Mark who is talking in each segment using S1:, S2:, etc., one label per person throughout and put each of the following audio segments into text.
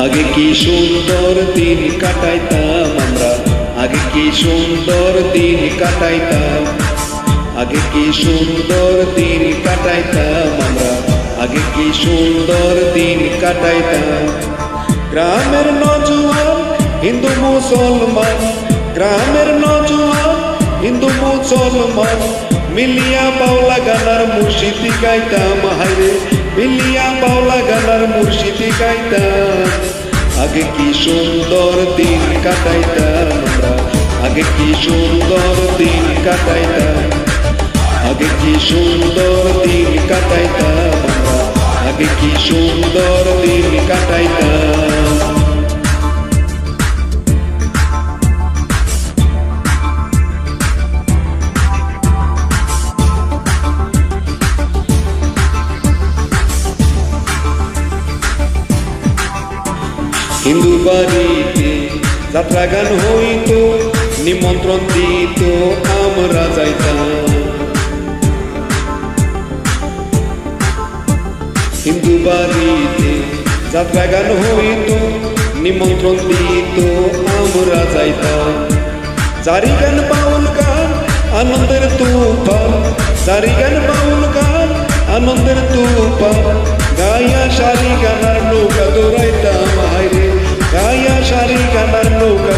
S1: আগে কি সুন্দর দিন কাটাইতাম আমরা? আগে কি সুন্দর দিন কাটাইতাম? আগে কি সুন্দর দিন কাটাইতাম আমরা? আগে কি সুন্দর দিন কাটাইতাম? গ্রামের নজওয়ান, হিন্দু মুসলমান। গ্রামের নজওয়ান, হিন্দু মুসলমান। মিলিয়া বাউলা গানার মুর্শিদি গাইতাম হাইরে মিলিয়া পাওলা গানার মুর্শিদি গাইতাম। আগে কি সুন্দর দিন কাটাইতাম আগে কি সুন্দর দিন কাটাইতাম। আগে কি সুন্দর দিন কাটাইতাম আগে কি সুন্দর দিন কাটাইতাম। হিন্দু বাড়িতে যাত্রা গান হইত নিমন্ত্রণ দিত আমরা যাইতাম হিন্দু বাড়িতে যাত্রা গান হইত নিমন্ত্রণ দিত আমরা যাইতাম জারি গান বাউল গান আনন্দের তুফান জারি গান বাউল গান আনন্দের তুফান গায়া শাড়ি গানার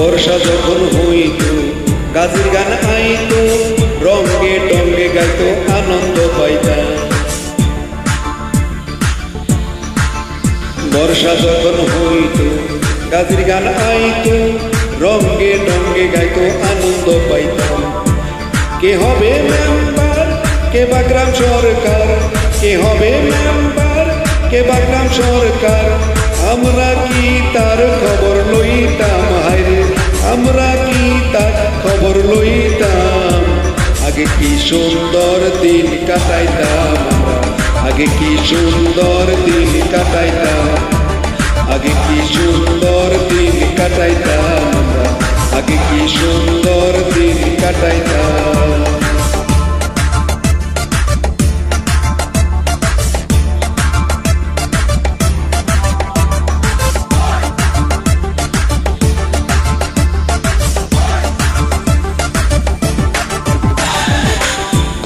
S1: বর্ষা যখন হইত গাছের গান আইত রঙ্গে টঙ্গে গাইতো, আনন্দ পাইতাম বর্ষা যখন হইত গাছের গান আইত রঙ্গে টঙ্গে গাইতো, আনন্দ পাইতাম কে হবে মেম্বার, কে বা গ্রাম সরকার? কে হবে মেম্বার, কে বা গ্রাম সরকার? আমরা কি তার খবর? আমরা কি তার খবর লইতাম? আগে কি সুন্দর দিন কাটাইতাম আগে কি সুন্দর দিন কাটাইতাম? আগে কি সুন্দর দিন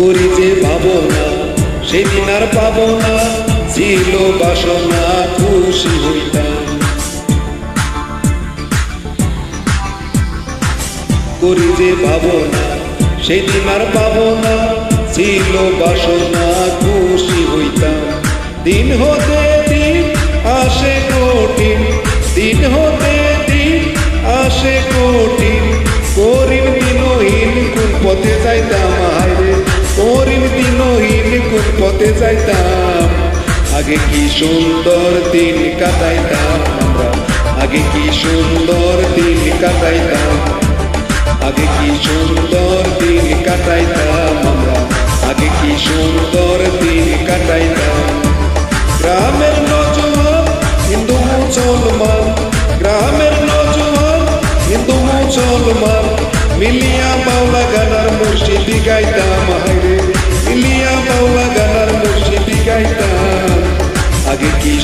S1: করি যে ভাবনা সেদিন আর পাবো না, ছিল বাসনা খুশি হইতাম। করি যে ভাবনা সেদিন আর পাবো না, ছিল বাসনা খুশি হইতাম। দিন হতে দিন আসে কঠিন, দিন হতে দিন আসে কঠিন। করিম দিনহীন কোন পথে যাইতাম পথে যাইতাম। আগে কি সুন্দর দিন কাটাইতাম আগে কি সুন্দর দিন কাটাইতাম। আগে কি সুন্দর দিন কাটাইতাম আমরা। আগে কি সুন্দর দিন কাটাইতাম। গ্রামের নজওয়ান হিন্দু মুসলমান। গ্রামের নজওয়ান হিন্দু মুসলমান। মিলিয়া বাউলা গানার মুর্শিদি গাইতাম